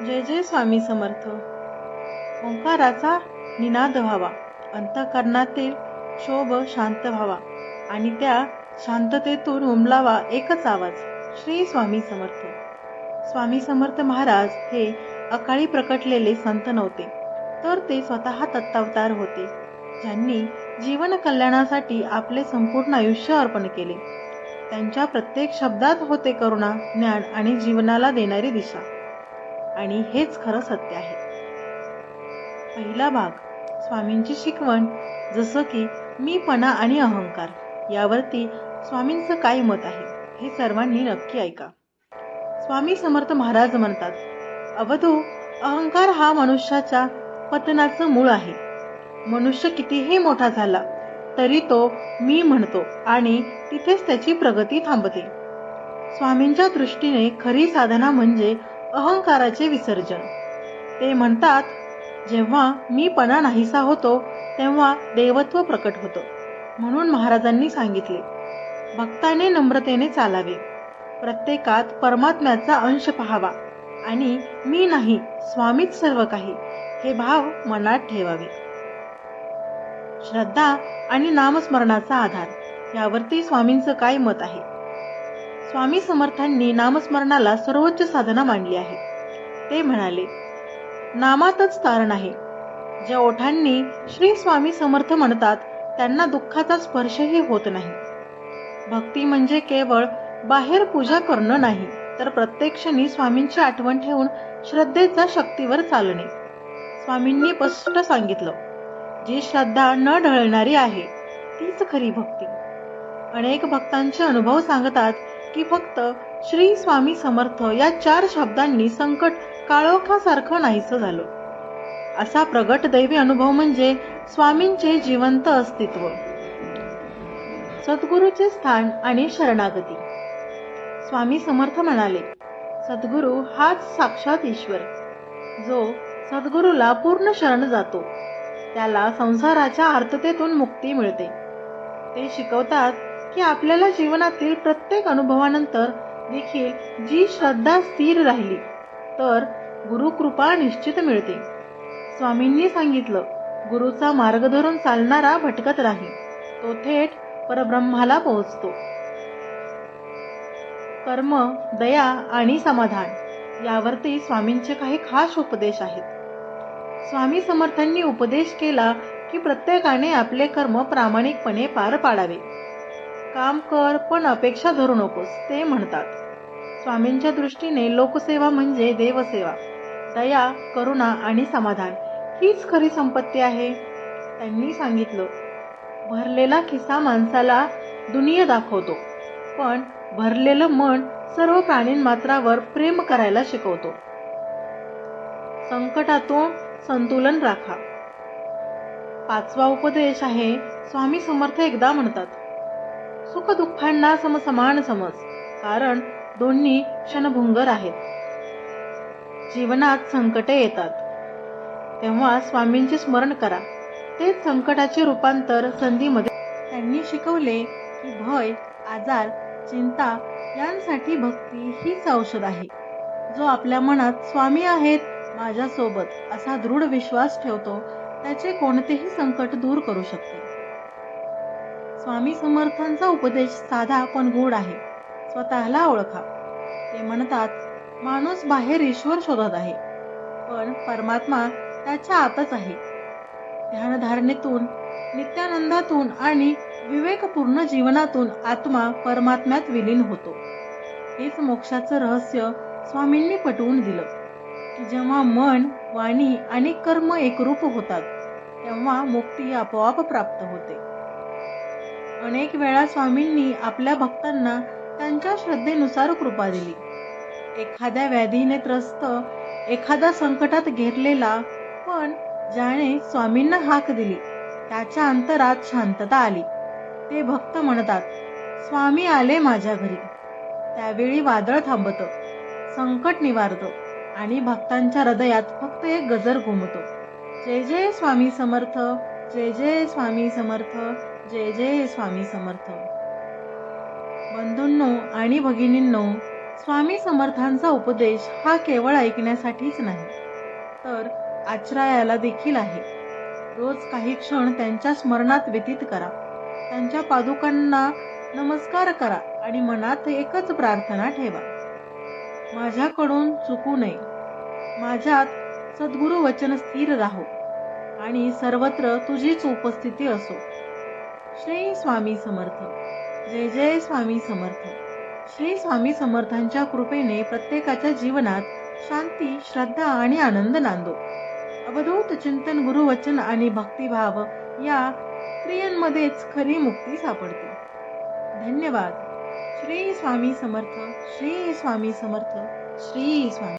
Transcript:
जय जय स्वामी समर्थ. ओंकाराचा निनाद व्हावा अंतकरणातील शोभ शांत व्हावा आणि त्या शांततेतून उमलावा एकच आवाज श्री स्वामी समर्थ. स्वामी समर्थ महाराज हे अकाळी प्रकटलेले संत नव्हते तर ते स्वतः तत्तावतार होते. ज्यांनी जीवन कल्याणासाठी आपले संपूर्ण आयुष्य अर्पण केले. त्यांच्या प्रत्येक शब्दात होते करुणा ज्ञान आणि जीवनाला देणारी दिशा. आणि हेच खरं सत्य आहे. पहिला भाग स्वामींची शिकवण जसं की मीपणा आणि अहंकार यावरती स्वामींचं काय मत आहे हे सर्वांनी नक्की ऐका. स्वामी समर्थ महाराज म्हणतात अवधू अहंकार हा मनुष्याच्या पतनाचं मूळ आहे. मनुष्य कितीही मोठा झाला तरी तो मी म्हणतो आणि तिथेच त्याची प्रगती थांबते. स्वामींच्या दृष्टीने खरी साधना म्हणजे अहंकाराचे विसर्जन. ते म्हणतात जेव्हा मीपणा नाहीसा होतो तेव्हा देवत्व प्रकट होतं. म्हणून महाराजांनी सांगितले भक्ताने नम्रतेने चालावे. प्रत्येकात परमात्म्याचा अंश पहावा. आणि मी नाही स्वामीच सर्व काही. हे भाव मनात ठेवावे. श्रद्धा आणि नामस्मरणाचा आधार. यावरती स्वामींचं काय मत आहे? स्वामी समर्थांनी नामस्मरणाला सर्वोच्च साधना मांडली आहे. ते म्हणाले नामातच तारण आहे ज्या ओठांनी श्री स्वामी समर्थ म्हणतात त्यांना दुःखाचा स्पर्शही होत नाही. भक्ती म्हणजे केवळ बाहेर पूजा करणं नाही तर प्रत्येक क्षणी स्वामींची आठवण ठेवून श्रद्धेच्या शक्तीवर चालणे. स्वामींनी स्पष्ट सांगितलं जी श्रद्धा न ढळणारी आहे तीच खरी भक्ती. अनेक भक्तांचे अनुभव सांगतात की फक्त श्री स्वामी समर्थ या चार शब्दांनी संकट काळोखासारखं नाहीसं झालं. असा प्रगट दैवी अनुभव म्हणजे स्वामींचे जिवंत अस्तित्व. सद्गुरूचे स्थान आणि शरणागती. स्वामी समर्थ म्हणाले सद्गुरू हाच साक्षात ईश्वर. जो सद्गुरूला पूर्ण शरण जातो. त्याला संसाराच्या आर्ततेतून मुक्ती मिळते. ते शिकवतात की आपल्याला जीवनातील प्रत्येक अनुभवानंतर देखील जी श्रद्धा स्थिर राहिली तर गुरुकृपा निश्चित मिळते. स्वामींनी सांगितलं गुरुचा मार्ग धरून चालणारा भटकत राही तो थेट परब्रह्माला पोहोचतो. कर्म दया आणि समाधान यावरती स्वामींचे काही खास उपदेश आहेत. स्वामी समर्थांनी उपदेश केला की प्रत्येकाने आपले कर्म प्रामाणिकपणे पार पाडावे. काम कर पण अपेक्षा धरू नकोस ते म्हणतात. स्वामींच्या दृष्टीने लोकसेवा म्हणजे देवसेवा. दया करुणा आणि समाधान हीच खरी संपत्ती आहे. त्यांनी सांगितलं भरलेला खिसा माणसाला दुनिया दाखवतो पण भरलेलं मन सर्व प्राणींमात्रावर प्रेम करायला शिकवतो. संकटातून संतुलन राखा. पाचवा उपदेश आहे स्वामी समर्थ एकदा म्हणतात सुख दुःखांना समसमान समज कारण दोन्ही क्षणभुंगर आहेत. जीवनात संकटे येतात. तेव्हा स्वामींचे स्मरण करा. तेच संकटाचे रूपांतर संधीमध्ये. त्यांनी शिकवले की भय आजार चिंता यांसाठी भक्ती हीच औषध आहे. जो आपल्या मनात स्वामी आहेत माझ्यासोबत असा दृढ विश्वास ठेवतो त्याचे कोणतेही संकट दूर करू शकते. स्वामी समर्थांचा उपदेश साधा पण गोड आहे. स्वतःला ओळखा. ते म्हणतात माणूस बाहेर ईश्वर शोधत आहे पण परमात्मा त्याच्या आतच आहे. ध्यानधारणेतून नित्यानंदातून आणि विवेकपूर्ण जीवनातून आत्मा परमात्म्यात विलीन होतो. हेच मोक्षाचं रहस्य स्वामींनी पटवून दिलं की जेव्हा मन वाणी आणि कर्म एकरूप होतात तेव्हा मुक्ती आपोआप प्राप्त होते. अनेक वेळा स्वामींनी आपल्या भक्तांना त्यांच्या श्रद्धेनुसार कृपा दिली. एखाद्या व्याधीने त्रस्त एखादा संकटात घेरलेला पण ज्याने स्वामींना हाक दिली त्याच्या अंतरात शांतता आली. ते भक्त म्हणतात स्वामी आले माझ्या घरी. त्यावेळी वादळ थांबत संकट निवारत आणि भक्तांच्या हृदयात फक्त एक गजर घुमतो. जय जय स्वामी समर्थ जय जय स्वामी समर्थ जय जय स्वामी समर्थ. बंधूंनो आणि भगिनींनो स्वामी समर्थांचा उपदेश हा केवळ ऐकण्यासाठीच नाही तर आचरायाला देखील आहे. रोज काही क्षण त्यांच्या स्मरणात व्यतीत करा त्यांच्या पादुकांना नमस्कार करा आणि मनात एकच प्रार्थना ठेवा. माझ्याकडून चुकू नये माझ्यात सद्गुरु वचन स्थिर राहो. आणि सर्वत्र तुझीच उपस्थिती असो. श्री स्वामी समर्थ. जय जय स्वामी समर्थ. श्री स्वामी समर्थांच्या कृपेने प्रत्येकाच्या जीवनात शांती श्रद्धा आणि आनंद नांदो. अवधूत चिंतन गुरुवचन आणि भक्तिभाव या क्रियांमध्येच खरी मुक्ती सापडते. धन्यवाद. श्री स्वामी समर्थ. श्री स्वामी समर्थ. श्री स्वामी